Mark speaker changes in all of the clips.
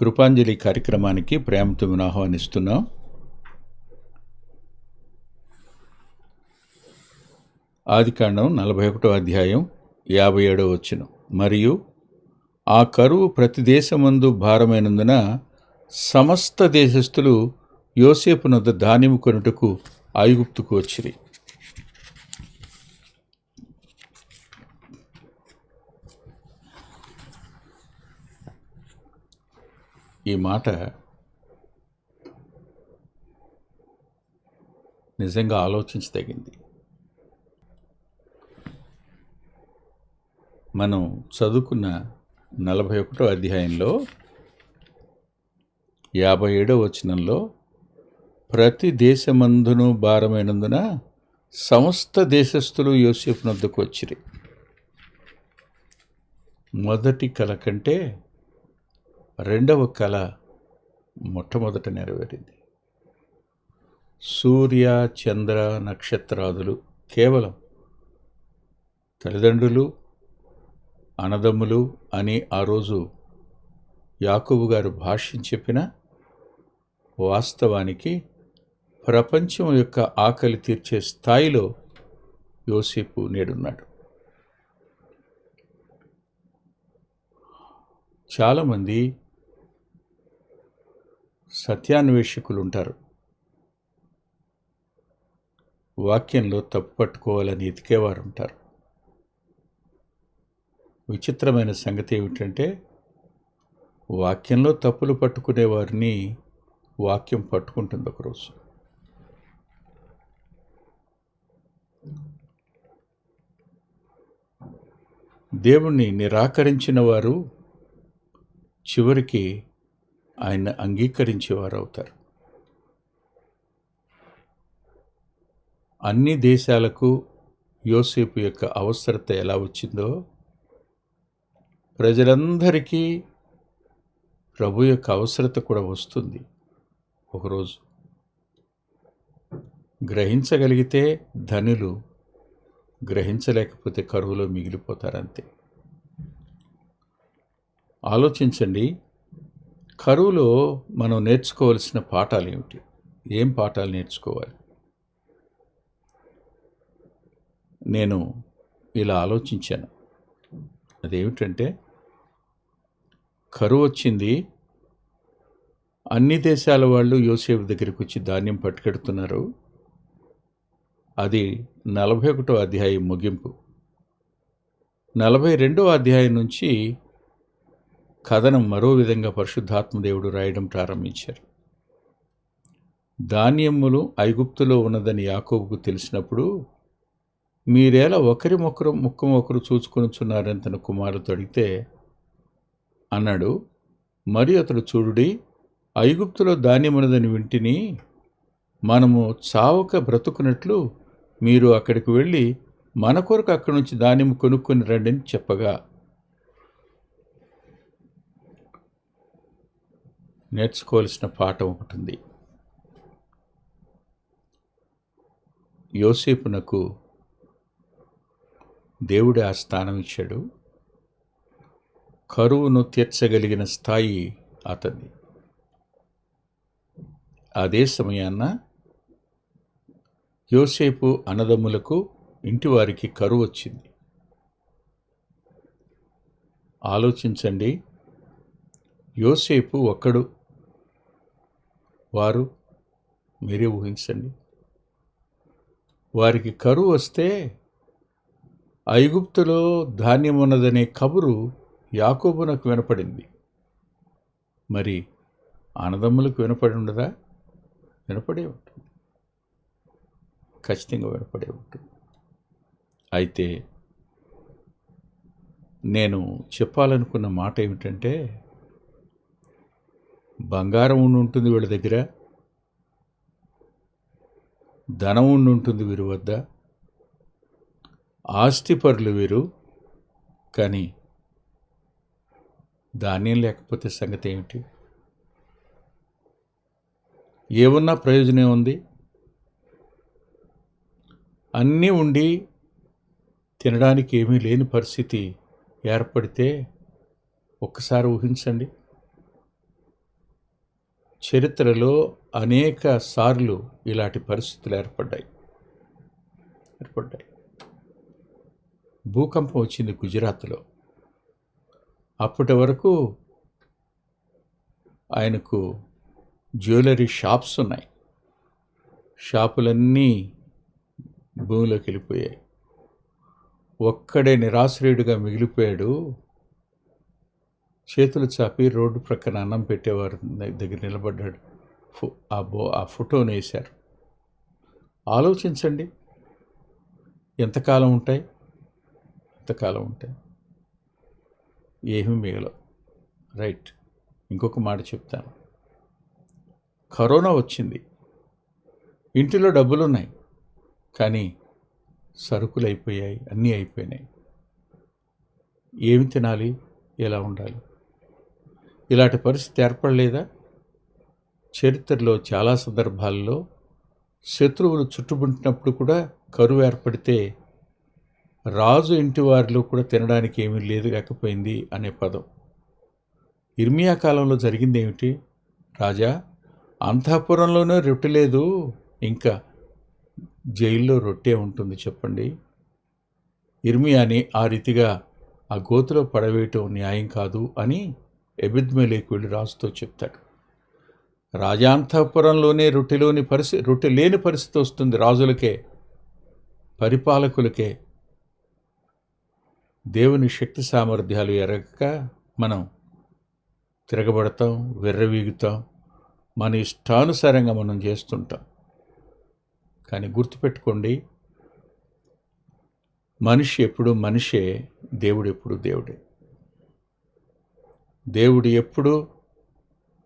Speaker 1: కృపాంజలి కార్యక్రమానికి ప్రేమతో ఆహ్వానిస్తున్నాం. ఆదికాండం నలభై ఒకటో అధ్యాయం యాభై ఏడో వచ్చిన మరియు ఆ కరువు ప్రతి దేశమందు భారమైనందున సమస్త దేశస్థులు యోసేపు ధాన్యం కొనుటకు ఐగుప్తుకు వచ్చిరి. ఈ మాట నిజంగా ఆలోచించదగింది. మనం చదువుకున్న నలభై ఒకటో అధ్యాయంలో యాభై ఏడో వచనంలో ప్రతి దేశమందును భారమైనందున సమస్త దేశస్థులు యోసేపునొద్దకు వచ్చిరి. మొదటి కల కంటే రెండవ కళ మొట్టమొదట నెరవేరింది. సూర్య చంద్ర నక్షత్రాదులు కేవలం తల్లిదండ్రులు అనదమ్ములు అని ఆ రోజు యాకూబు గారు భాష్యం చెప్పిన వాస్తవానికి ప్రపంచం యొక్క ఆకలి తీర్చే స్థాయిలో యోసేపు నేడున్నాడు. చాలామంది సత్యాన్వేషకులు ఉంటారు వాక్యంలో తప్పు పట్టుకోవాలని ఎతికేవారు ఉంటారు విచిత్రమైన సంగతి ఏమిటంటే వాక్యంలో తప్పులు పట్టుకునే వారిని వాక్యం పట్టుకుంటుంది ఒకరోజు. దేవుణ్ణి నిరాకరించిన వారు చివరికి ఆయన అంగీకరించేవారు అవుతారు అన్ని దేశాలకు యోసేపు యొక్క అవసరత ఎలా వచ్చిందో ప్రజలందరికీ ప్రభు యొక్క అవసరత కూడా వస్తుంది ఒకరోజు. గ్రహించగలిగితే ధనులు గ్రహించలేకపోతే కరువులో మిగిలిపోతారంతే. ఆలోచించండి కరువులో మనం నేర్చుకోవాల్సిన పాఠాలు ఏమిటి? ఏం పాఠాలు నేర్చుకోవాలి? నేను ఇలా ఆలోచించాను. అదేమిటంటే కరువు వచ్చింది అన్ని దేశాల వాళ్ళు యోసేపు దగ్గరికి వచ్చి ధాన్యం పట్టుకెడుతున్నారు. అది నలభై ఒకటో అధ్యాయం ముగింపు. నలభై రెండో అధ్యాయం నుంచి కథనం మరో విధంగా పరిశుద్ధాత్మదేవుడు రాయడం ప్రారంభించారు. ధాన్యములు ఐగుప్తులో ఉన్నదని యాకోబుకు తెలిసినప్పుడు మీరేలా ఒకరి మొక్కరు ముఖం ఒకరు చూచుకొనుచున్నారని తన కుమారుడు అడిగితే అన్నాడు మరి అతడు చూడుడి ఐగుప్తులో ధాన్యమున్నదని వింటిని మనము చావక బ్రతుకున్నట్లు మీరు అక్కడికి వెళ్ళి మన కొరకు అక్కడి నుంచి ధాన్యం కొనుక్కొని రండి అని చెప్పగా నేర్చుకోవాల్సిన పాఠం ఒకటి ఉంది. యోసేపునకు దేవుడు ఆ స్థానం ఇచ్చాడు. కరువును తీర్చగలిగిన స్థాయి అతన్ని అదే సమయాన్న యోసేపు అన్నదమ్ములకు ఇంటివారికి కరువు వచ్చింది. ఆలోచించండి యోసేపు ఒక్కడు వారు మీరే ఊహించండి. వారికి కరువు వస్తే ఐగుప్తులో ధాన్యం ఉన్నదనే కబురు యాకోబునకు వినపడింది. మరి ఆనదమ్ములకు వినపడి ఉండదా? వినపడే ఉంటుంది. ఖచ్చితంగా వినపడే ఉంటుంది. అయితే నేను చెప్పాలనుకున్న మాట ఏమిటంటే బంగారం ఉండి ఉంటుంది వీళ్ళ దగ్గర. ధనం ఉండి ఉంటుంది వీరి వద్ద. ఆస్తిపరులు వీరు. కానీ ధాన్యం లేకపోతే సంగతి ఏమిటి? ఏమన్నా ప్రయోజనం ఉంది అన్నీ ఉండి తినడానికి ఏమీ లేని పరిస్థితి ఏర్పడితే ఒక్కసారి ఊహించండి. చరిత్రలో అనేక సార్లు ఇలాంటి పరిస్థితులు ఏర్పడ్డాయి. ఏర్పడ్డాయి. భూకంపం వచ్చింది గుజరాత్లో. అప్పటి వరకు ఆయనకు జ్యువెలరీ షాప్స్ ఉన్నాయి. షాపులన్నీ భూమిలోకి వెళ్ళిపోయాయి. ఒక్కడే నిరాశ్రయుడిగా మిగిలిపోయాడు చేతులు చాపి రోడ్డు ప్రక్కన అన్నం పెట్టేవారు దగ్గర నిలబడ్డాడు. ఫో- ఆ బో ఆ ఫోటోను వేశారు ఆలోచించండి. ఎంతకాలం ఉంటాయి? ఎంతకాలం ఉంటాయి? ఏమీ మిగలవు. రైట్. ఇంకొక మాట చెప్తాను. కరోనా వచ్చింది. ఇంటిలో డబ్బులు ఉన్నాయి కానీ సరుకులు అయిపోయాయి అన్నీ అయిపోయినాయి. ఏమి తినాలి? ఎలా ఉండాలి? ఇలాంటి పరిస్థితి ఏర్పడలేదా? చరిత్రలో చాలా సందర్భాల్లో శత్రువులు చుట్టుముట్టినప్పుడు కూడా కరువు ఏర్పడితే రాజు ఇంటి వారిలో కూడా తినడానికి ఏమీ లేదు కాకపోయింది అనే పదం. ఇర్మియా కాలంలో జరిగింది ఏమిటి? రాజా అంతఃపురంలోనే రొట్టె లేదు ఇంకా జైల్లో రొట్టె ఉంటుంది చెప్పండి. ఇర్మియాని ఆ రీతిగా ఆ గోతులో పడవేయటం న్యాయం కాదు అని ఎబిద్మెలేకు వెళ్ళి రాజుతో చెప్తాడు. రాజాంతఃపురంలోనే రొట్టెలోని పరిస్థితి రొట్టె లేని పరిస్థితి వస్తుంది రాజులకే పరిపాలకులకే. దేవుని శక్తి సామర్థ్యాలు ఎరగక మనం తిరగబడతాం వెర్రవీగుతాం మన ఇష్టానుసారంగా మనం చేస్తుంటాం. కానీ గుర్తుపెట్టుకోండి మనిషి ఎప్పుడు మనిషే దేవుడు ఎప్పుడు దేవుడే. దేవుడు ఎప్పుడూ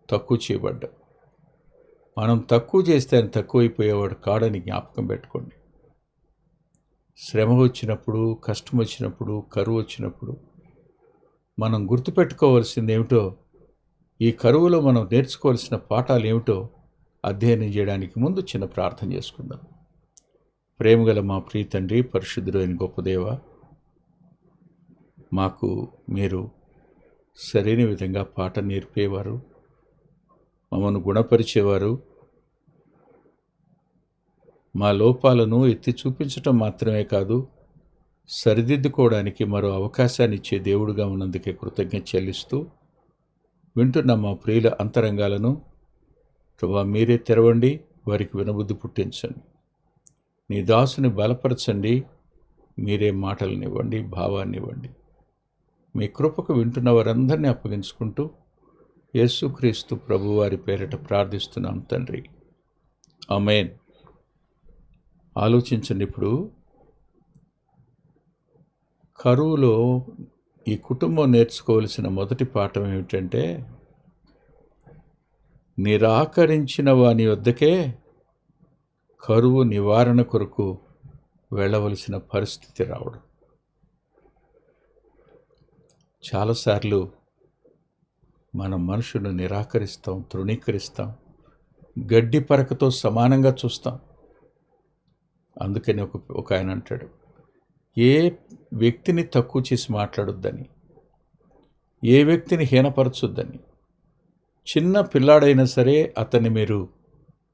Speaker 1: తక్కువ చేయబడ్డా మనం తక్కువ చేస్తే ఆయన తక్కువైపోయేవాడు కాడని జ్ఞాపకం పెట్టుకోండి. శ్రమ వచ్చినప్పుడు కష్టం వచ్చినప్పుడు కరువు వచ్చినప్పుడు మనం గుర్తుపెట్టుకోవాల్సింది ఏమిటో ఈ కరువులో మనం నేర్చుకోవాల్సిన పాఠాలు ఏమిటో అధ్యయనం చేయడానికి ముందు చిన్న ప్రార్థన చేసుకుందాం. ప్రేమగల మా ప్రీతండ్రి పరిశుద్ధుడైన గొప్పదేవ మాకు మీరు సరైన విధంగా పాట నేర్పేవారు మమ్మను గుణపరిచేవారు. మా లోపాలను ఎత్తి చూపించటం మాత్రమే కాదు సరిదిద్దుకోవడానికి మరో అవకాశాన్ని ఇచ్చే దేవుడుగా ఉన్నందుకే కృతజ్ఞత చెల్లిస్తూ వింటున్న మా ప్రియుల అంతరంగాలను ప్రభా మీరే తెరవండి వారికి వినబుద్ధి పుట్టించండి. నీ దాసుని బలపరచండి మీరే మాటలనివ్వండి భావాన్నివ్వండి మీ కృపకు వింటున్న వారందరినీ అప్పగించుకుంటూ యేసుక్రీస్తు ప్రభువారి పేరిట ప్రార్థిస్తున్నాం తండ్రి. అమేన్ ఆలోచించండి ఇప్పుడు. కరువులో ఈ కుటుంబం నేర్చుకోవలసిన మొదటి పాఠం ఏమిటంటే నిరాకరించిన వాని వద్దకే కరువు నివారణ కొరకు వెళ్ళవలసిన పరిస్థితి రావడం. చాలాసార్లు మనం మనుషులను నిరాకరిస్తాం తృణీకరిస్తాం గడ్డి పరకతో సమానంగా చూస్తాం. అందుకని ఒక ఒక ఆయన అంటాడు ఏ వ్యక్తిని తక్కువ చేసి మాట్లాడొద్దని ఏ వ్యక్తిని హీనపరచొద్దని చిన్న పిల్లాడైనా సరే అతన్ని మీరు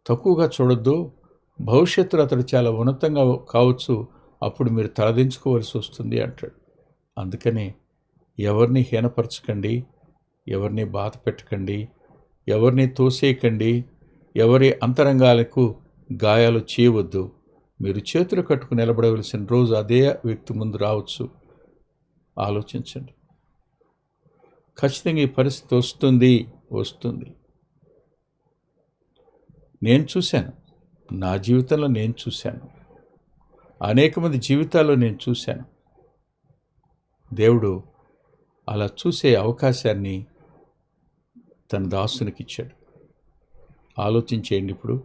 Speaker 1: తక్కువగా చూడొద్దు భవిష్యత్తులో అతడు చాలా ఉన్నతంగా కావచ్చు అప్పుడు మీరు తలదించుకోవాల్సి వస్తుంది అంటాడు. అందుకనే ఎవరిని హీనపరచకండి ఎవరిని బాధ పెట్టకండి ఎవరిని తోసేయకండి ఎవరి అంతరంగాలకు గాయాలు చేయవద్దు. మీరు చేతులు కట్టుకు నిలబడవలసిన రోజు అదే వ్యక్తి ముందు రావచ్చు. ఆలోచించండి. ఖచ్చితంగా ఈ పరిస్థితి వస్తుంది వస్తుంది. నేను చూశాను. నా జీవితంలో నేను చూశాను. అనేక మంది జీవితాల్లో నేను చూశాను. దేవుడు అలా చూసే అవకాశాన్ని తన దాసునికి ఇచ్చాడు ఆలోచించేయండి ఇప్పుడు.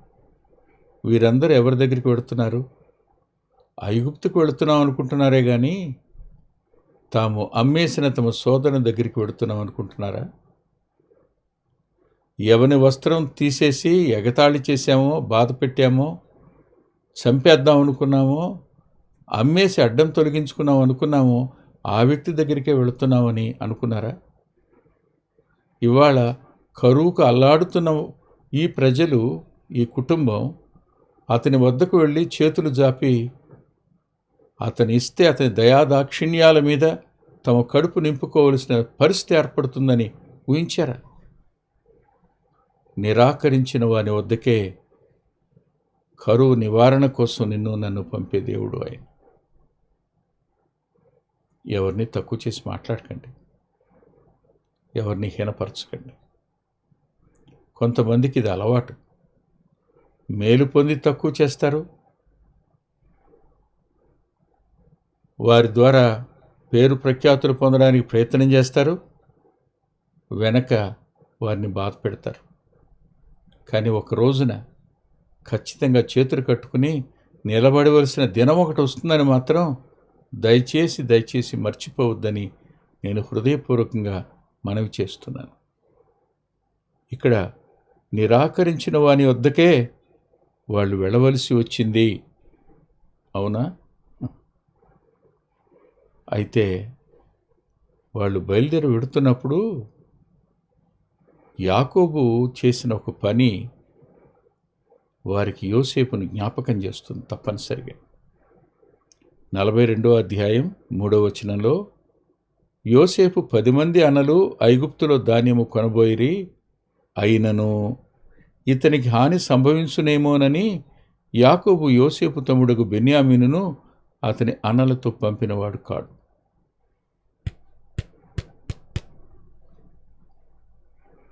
Speaker 1: వీరందరూ ఎవరి దగ్గరికి వెళుతున్నారు? ఐగుప్తుకు వెళుతున్నాం అనుకుంటున్నారే కానీ తాము అమ్మేసిన తమ సోదరుని దగ్గరికి వెళుతున్నాం అనుకుంటున్నారా? ఎవని వస్త్రం తీసేసి ఎగతాళి చేశామో బాధ పెట్టామో చంపేద్దాం అనుకున్నామో అమ్మేసి అడ్డం తొలగించుకున్నాం అనుకున్నామో ఆ వ్యక్తి దగ్గరికే వెళుతున్నామని అనుకున్నారా? ఇవాళ కరువుకు అల్లాడుతున్న ఈ ప్రజలు ఈ కుటుంబం అతని వద్దకు వెళ్ళి చేతులు జాపి అతని ఇస్తే అతని దయాదాక్షిణ్యాల మీద తమ కడుపు నింపుకోవలసిన పరిస్థితి ఏర్పడుతుందని ఊహించారా? నిరాకరించిన వాని వద్దకే కరువు నివారణ కోసం నిన్ను నన్ను పంపే దేవుడు ఆయన. ఎవరిని తక్కువ చేసి మాట్లాడకండి. ఎవరిని హీనపరచకండి. కొంతమందికి ఇది అలవాటు. మేలు పొంది తక్కువ చేస్తారు. వారి ద్వారా పేరు ప్రఖ్యాతులు పొందడానికి ప్రయత్నం చేస్తారు. వెనక వారిని బాధ పెడతారు. కానీ ఒక రోజున ఖచ్చితంగా చేతులు కట్టుకుని నిలబడవలసిన దినం ఒకటి వస్తుందని మాత్రం దయచేసి దయచేసి మర్చిపోవద్దని నేను హృదయపూర్వకంగా మనవి చేస్తున్నాను. ఇక్కడ నిరాకరించిన వాని వద్దకే వాళ్ళు వెళ్ళవలసి వచ్చింది. అవునా? అయితే వాళ్ళు బయలుదేరి వెడుతున్నప్పుడు యాకోబు చేసిన ఒక పని వారికి యోసేపును జ్ఞాపకం చేస్తుంది తప్పనిసరిగా. నలభై రెండో అధ్యాయం మూడో వచనంలో యోసేపు పది మంది అనలు ఐగుప్తులో ధాన్యము కొనబోయిరి అయినను ఇతనికి హాని సంభవించునేమోనని యాకోబు యోసేపు తమ్ముడుగు బెన్యామీనును అతని అన్నలతో పంపినవాడు కాడు.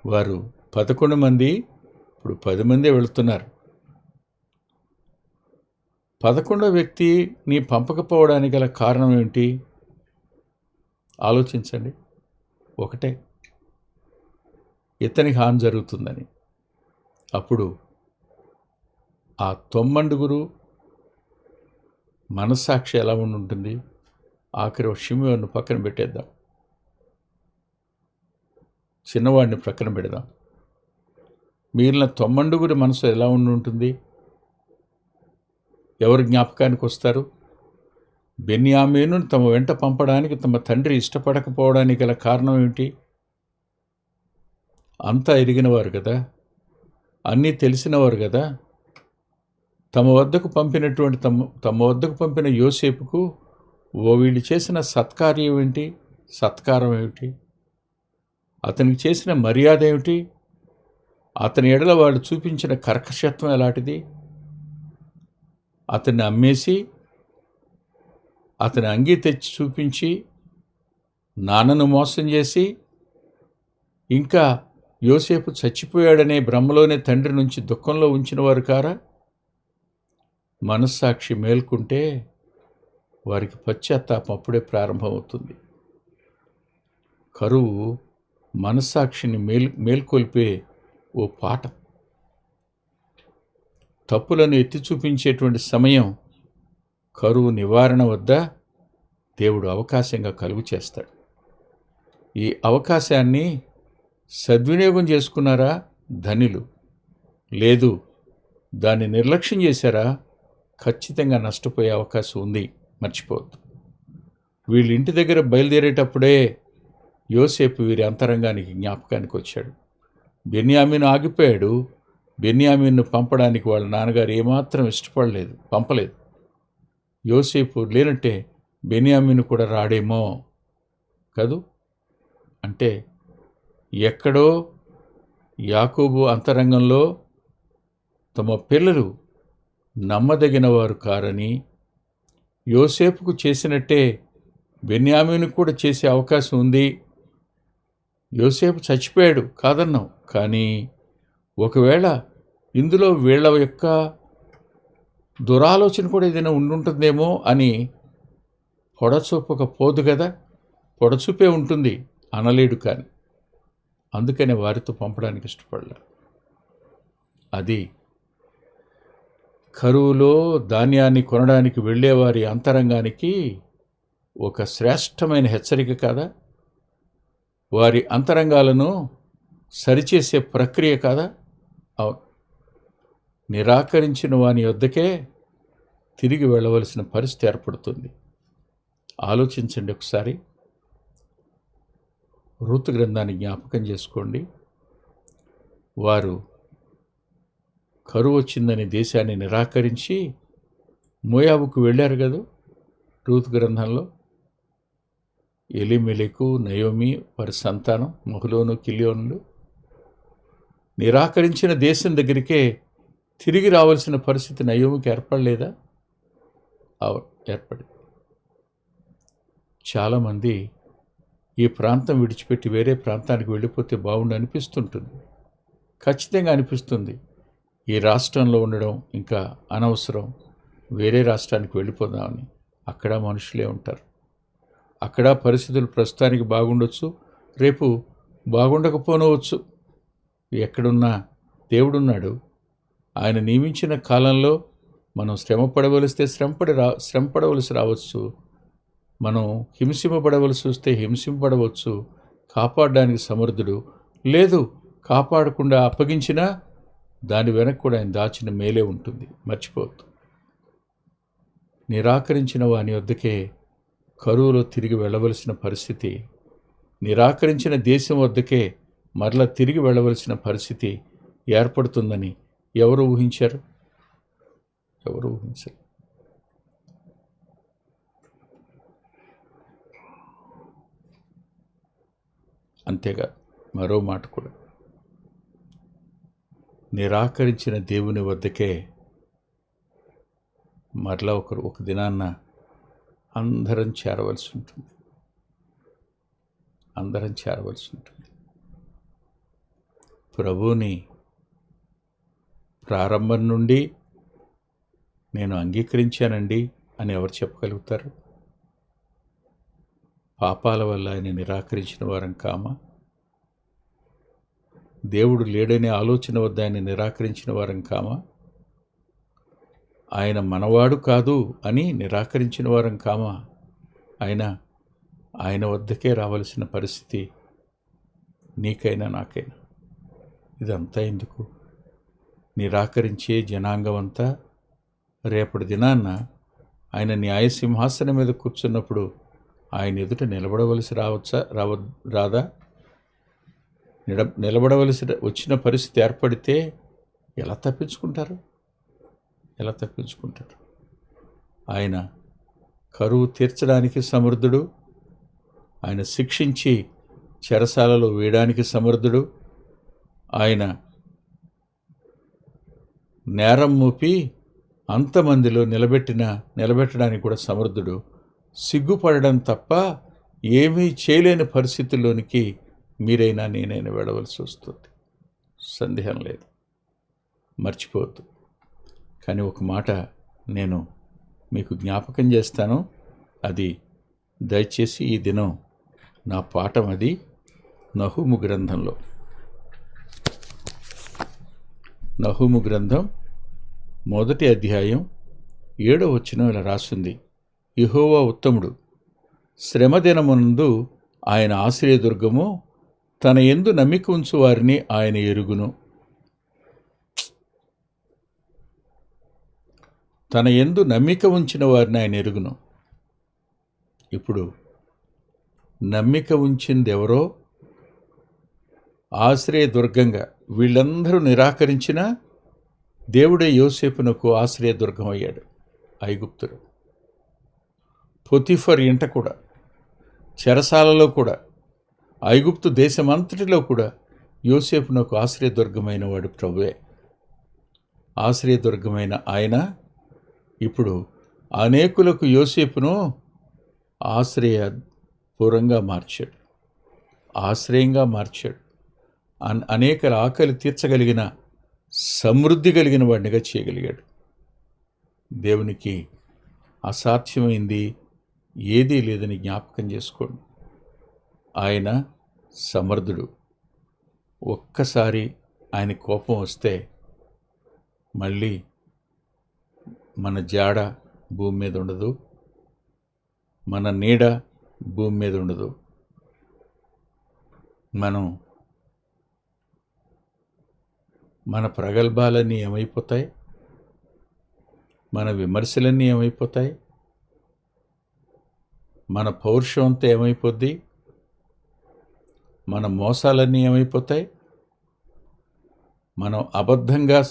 Speaker 1: వారు పదకొండు మంది ఇప్పుడు పది మంది వెళుతున్నారు. పదకొండో వ్యక్తి నీ పంపకపోవడానికి గల కారణం ఏమిటి? ఆలోచించండి. ఒకటే. ఇతని హాని జరుగుతుందని. అప్పుడు ఆ తొమ్మండుగురు మనస్సాక్షి ఎలా ఉండి ఉంటుంది ఆఖరి షిమియోను పక్కన పెట్టేద్దాం. చిన్నవాడిని ప్రక్కన పెడదాం. మిగిలిన తొమ్మండుగురి మనసు ఎలా ఉండి ఉంటుంది ఎవరు జ్ఞాపకానికి వస్తారు? బెన్యామీను తమ వెంట పంపడానికి తమ తండ్రి ఇష్టపడకపోవడానికి గల కారణం ఏమిటి? అంతా ఎరిగినవారు కదా? అన్నీ తెలిసినవారు కదా? తమ వద్దకు పంపినటువంటి తమ తమ వద్దకు పంపిన యోసేపుకు ఓ వీళ్ళు చేసిన సత్కార్యం ఏంటి సత్కారం ఏమిటి? అతనికి చేసిన మర్యాద ఏమిటి? అతని ఎడల వాళ్ళు చూపించిన కర్కశత్వం ఎలాంటిది? అతన్ని అమ్మేసి అతని అంగీ తెచ్చి చూపించి నాన్నను మోసం చేసి ఇంకా యోసేపు చచ్చిపోయాడనే భ్రమలోనే తండ్రి నుంచి దుఃఖంలో ఉంచిన వారు కారా? మనస్సాక్షి మేల్కుంటే వారికి పశ్చాత్తాపం అప్పుడే ప్రారంభమవుతుంది. కరువు మనస్సాక్షిని మేల్ మేల్కొల్పే ఓ పాట తప్పులను ఎత్తి చూపించేటువంటి సమయం కరువు నివారణ వద్ద దేవుడు అవకాశంగా కలుగు చేస్తాడు. ఈ అవకాశాన్ని సద్వినియోగం చేసుకున్నారా? ధనిలు. లేదు దాన్ని నిర్లక్ష్యం చేశారా? ఖచ్చితంగా నష్టపోయే అవకాశం ఉంది మర్చిపోవద్దు. వీళ్ళ ఇంటి దగ్గర బయలుదేరేటప్పుడే యోసేపు వీరి అంతరంగానికి జ్ఞాపకానికి వచ్చాడు. బెన్యామిన్ ఆగిపోయాడు బెన్యామీన్ను పంపడానికి వాళ్ళ నాన్నగారు ఏమాత్రం ఇష్టపడలేదు పంపలేదు. యోసేపు లేనంటే బెన్యామీను కూడా రాడేమో కదూ? అంటే ఎక్కడో యాకోబు అంతరంగంలో తమ పిల్లలు నమ్మదగిన వారు కారని యోసేపుకు చేసినట్టే బెన్యామీను కూడా చేసే అవకాశం ఉంది. యోసేపు చచ్చిపోయాడు కాదన్నాం కానీ ఒకవేళ ఇందులో వీళ్ళ యొక్క దురాలోచన కూడా ఏదైనా ఉండుంటుందేమో అని పొడచూపక పోదు కదా? పొడచూపే ఉంటుంది అనలేడు కానీ. అందుకనే వారితో పంపడానికి ఇష్టపడలే. అది కరువులో ధాన్యాన్ని కొనడానికి వెళ్ళేవారి అంతరంగానికి ఒక శ్రేష్టమైన హెచ్చరిక కాదా? వారి అంతరంగాలను సరిచేసే ప్రక్రియ కాదా? నిరాకరించిన వాని వద్దకే తిరిగి వెళ్ళవలసిన పరిస్థితి ఏర్పడుతుంది. ఆలోచించండి ఒకసారి. ఋతు గ్రంథాన్ని జ్ఞాపకం చేసుకోండి. వారు కరువు వచ్చిందని దేశాన్ని నిరాకరించి మోయాబుకు వెళ్ళారు కదా రూత్ గ్రంథంలో. ఎలిమెలకు నయోమి వారి సంతానం మహులోను కిలియోనులు నిరాకరించిన దేశం దగ్గరికే తిరిగి రావాల్సిన పరిస్థితి నయోమికి ఏర్పడలేదా? ఏర్పడింది చాలామంది ఈ ప్రాంతం విడిచిపెట్టి వేరే ప్రాంతానికి వెళ్ళిపోతే బాగుండు అనిపిస్తుంటుంది. ఖచ్చితంగా అనిపిస్తుంది. ఈ రాష్ట్రంలో ఉండడం ఇంకా అనవసరం. వేరే రాష్ట్రానికి వెళ్ళిపోదామని అక్కడ మనుషులే ఉంటారు. అక్కడ పరిస్థితులు ప్రస్తుతానికి బాగుండొచ్చు. రేపు బాగుండకపోనవచ్చు. ఎక్కడున్నా దేవుడున్నాడు. ఆయన నియమించిన కాలంలో మనం శ్రమ పడవలిస్తే శ్రమపడి రా శ్రమ పడవలసి రావచ్చు. మనం హింసింపబడవలసి వస్తే హింసింపబడవచ్చు. కాపాడడానికి సమర్థుడు. లేదు కాపాడకుండా అప్పగించినా దాని వెనక కూడా ఆయన దాచిన మేలే ఉంటుంది. మర్చిపోవద్దు. నిరాకరించిన వాని వద్దకే కరువులో తిరిగి వెళ్ళవలసిన పరిస్థితి. నిరాకరించిన దేశం వద్దకే మరలా తిరిగి వెళ్ళవలసిన పరిస్థితి ఏర్పడుతుందని ఎవరు ఊహించారు? ఎవరు ఊహించారు. అంతేగా మరో మాట కూడా. నిరాకరించిన దేవుని వద్దకే మరలా ఒకరు ఒక దినాన్న అందరం చేరవలసి ఉంటుంది. అందరం చేరవలసి ఉంటుంది. ప్రభువుని ప్రారంభం నుండి నేను అంగీకరించానండి అని ఎవరు చెప్పగలుగుతారు? పాపాల వల్ల ఆయన నిరాకరించిన వారం కామా? దేవుడు లేడనే ఆలోచన వద్ద ఆయన నిరాకరించిన వారం కామా? ఆయన మనవాడు కాదు అని నిరాకరించిన వారం కామా? ఆయన ఆయన వద్దకే రావలసిన పరిస్థితి నీకైనా నాకైనా. ఇదంతా ఎందుకు? నిరాకరించే జనాంగం అంతా రేపటి దినాన్న ఆయన న్యాయ సింహాసనం మీద కూర్చున్నప్పుడు ఆయన ఎదుట నిలబడవలసి రావచ్చా? రావ రాదా? నిడ నిలబడవలసి వచ్చిన పరిస్థితి ఏర్పడితే ఎలా తప్పించుకుంటారు? ఎలా తప్పించుకుంటారు? ఆయన కరువు తీర్చడానికి సమర్థుడు. ఆయన శిక్షించి చెరసాలలో వేయడానికి సమర్థుడు. ఆయన నేరం మోపి అంతమందిలో నిలబెట్టిన నిలబెట్టడానికి కూడా సమర్థుడు. సిగ్గుపడడం తప్ప ఏమీ చేయలేని పరిస్థితుల్లోనికి మీరైనా నేనైనా వెళ్ళవలసి వస్తుంది. సందేహం లేదు. మర్చిపోవద్దు. కానీ ఒక మాట నేను మీకు జ్ఞాపకం చేస్తాను. అది దయచేసి ఈ దినం నా పాఠం అది. నహుము గ్రంథంలో నహుము గ్రంథం మొదటి అధ్యాయం ఏడో వచ్చిన ఇలా రాస్తుంది. యహోవా ఉత్తముడు శ్రమదినమునందు ఆయన ఆశ్రయదుర్గము తన ఎందు నమ్మిక ఉంచు వారిని ఆయన ఎరుగును. తన ఎందు నమ్మిక ఉంచిన వారిని ఆయన ఎరుగును. ఇప్పుడు నమ్మిక ఉంచింది ఎవరో ఆశ్రయదుర్గంగా వీళ్ళందరూ నిరాకరించినా దేవుడే యోసేపునకు ఆశ్రయదుర్గం అయ్యాడు ఐగుప్తుడు. పొతిఫర్ ఇంట కూడా చెరసాలలో కూడా ఐగుప్తు దేశమంతటిలో కూడా యోసేపునకు ఆశ్రయదుర్గమైన వాడు ప్రభువే. ఆశ్రయదుర్గమైన ఆయన ఇప్పుడు అనేకులకు యోసేపును ఆశ్రయపురంగా మార్చాడు. ఆశ్రయంగా మార్చాడు. అనేకల ఆకలి తీర్చగలిగిన సమృద్ధి కలిగిన వాడినిగా చేయగలిగాడు. దేవునికి అసాధ్యమైంది ఏదీ లేదని జ్ఞాపకం చేసుకోండి. ఆయన సమర్థుడు. ఒక్కసారి ఆయన కోపం వస్తే మళ్ళీ మన జాడ భూమి మీద ఉండదు. మన నీడ భూమి మీద ఉండదు. మనం మన ప్రగల్భాలన్నీ ఏమైపోతాయి? మన విమర్శలన్నీ ఏమైపోతాయి? మన పౌరుషం అంతా ఏమైపోద్ది? మన మోసాలన్నీ ఏమైపోతాయి? మనం అబద్ధంగా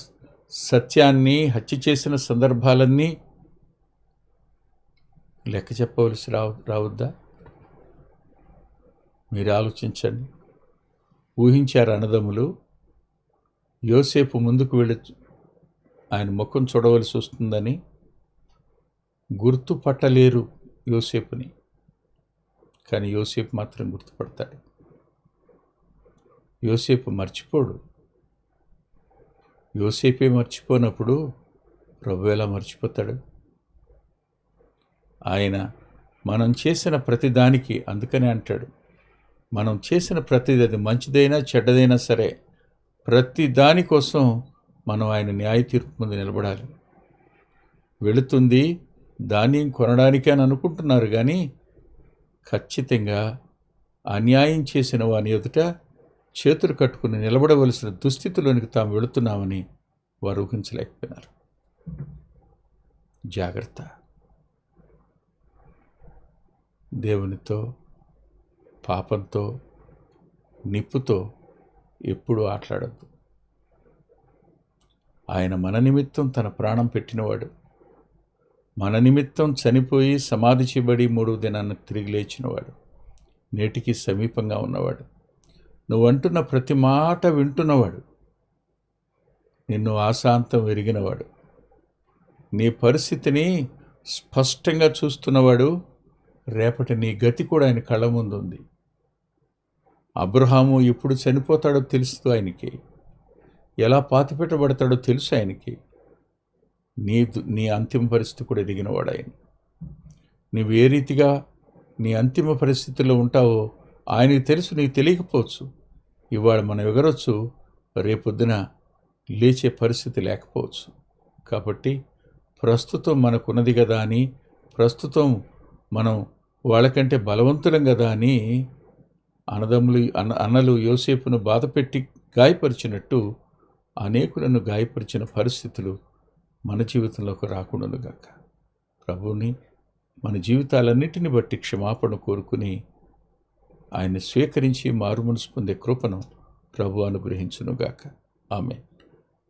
Speaker 1: సత్యాన్ని హత్య చేసిన సందర్భాలన్నీ లెక్క చెప్పవలసి రావ రావద్దా? మీరు ఆలోచించండి. ఊహించారు అన్నదమ్ములు యోసేపు ముందుకు వెళ్ళి ఆయన ముఖం చూడవలసి వస్తుందని గుర్తుపట్టలేరు యోసేపుని. కానీ యోసేపు మాత్రం గుర్తుపడతాడు. యోసేపు మర్చిపోడు. యోసేపే మర్చిపోనప్పుడు ప్రభు ఎలా మర్చిపోతాడు? ఆయన మనం చేసిన ప్రతిదానికి అందుకనే అంటాడు. మనం చేసిన ప్రతిది అది మంచిదైనా చెడ్డదైనా సరే ప్రతి దానికోసం మనం ఆయన న్యాయ తీర్పు ముందు నిలబడాలి. వెళుతుంది ధాన్యం కొనడానికే అని అనుకుంటున్నారు కానీ ఖచ్చితంగా అన్యాయం చేసిన వాని ఎదుట చేతులు కట్టుకుని నిలబడవలసిన దుస్థితిలోనికి తాము వెళుతున్నామని వారు ఊహించలేకపోయినారు. జాగ్రత్త. దేవునితో పాపంతో నిప్పుతో ఎప్పుడూ ఆటలాడద్దు. ఆయన మన నిమిత్తం తన ప్రాణం పెట్టినవాడు. మన నిమిత్తం చనిపోయి సమాధి చేయబడి మూడు దినాన్ని తిరిగి లేచినవాడు. నేటికి సమీపంగా ఉన్నవాడు. నువ్వు అంటున్న ప్రతి మాట వింటున్నవాడు. నిన్ను ఆశాంతం ఎరిగినవాడు. నీ పరిస్థితిని స్పష్టంగా చూస్తున్నవాడు. రేపటి నీ గతి కూడా ఆయన కళ్ళ ముందు ఉంది అబ్రహాము ఎప్పుడు చనిపోతాడో తెలుసు ఆయనకి. ఎలా పాతిపెట్టబడతాడో తెలుసు ఆయనకి. నీ నీ అంతిమ పరిస్థితి కూడా ఎదిగినవాడు ఆయన. నీవు ఏ రీతిగా నీ అంతిమ పరిస్థితిలో ఉంటావో ఆయనకి తెలుసు నీకు తెలియకపోవచ్చు. ఇవాళ మనం ఎగరొచ్చు రేపొద్దున లేచే పరిస్థితి లేకపోవచ్చు. కాబట్టి ప్రస్తుతం మనకున్నది కదా అని ప్రస్తుతం మనం వాళ్ళకంటే బలవంతులం కదా అని అన్నదమ్ములు అన్న అన్నలు యోసేపును బాధపెట్టి గాయపరిచినట్టు అనేకులను గాయపరిచిన పరిస్థితులు మన జీవితంలోకి రాకుండాను గాక. ప్రభువుని మన జీవితాలన్నిటిని బట్టి క్షమాపణ కోరుకుని ఆయన్ని స్వీకరించి మారుమనసు పొందే కృపను ప్రభు అనుగ్రహించునుగాక ఆమె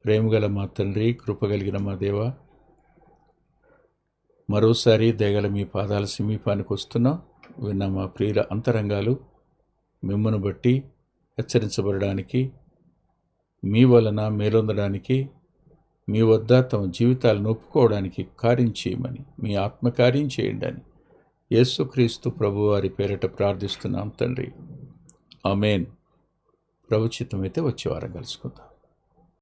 Speaker 1: ప్రేమగల మా తండ్రి కృపగలిగిన మా దేవ మరోసారి దయగల మీ పాదాల సమీపానికి వస్తున్నాం. విన్న మా ప్రియుల అంతరంగాలు మిమ్మను బట్టి హెచ్చరించబడడానికి మీ వలన మేలొందడానికి మీ వద్ద తమ జీవితాలను ఒప్పుకోవడానికి కార్యం చేయమని మీ ఆత్మకార్యం చేయండి అని యేసుక్రీస్తు ప్రభువారి పేరట ప్రార్థిస్తున్నాం తండ్రి. అమేన్ ప్రభుచితమైతే వచ్చే వారం కలుసుకుందాం.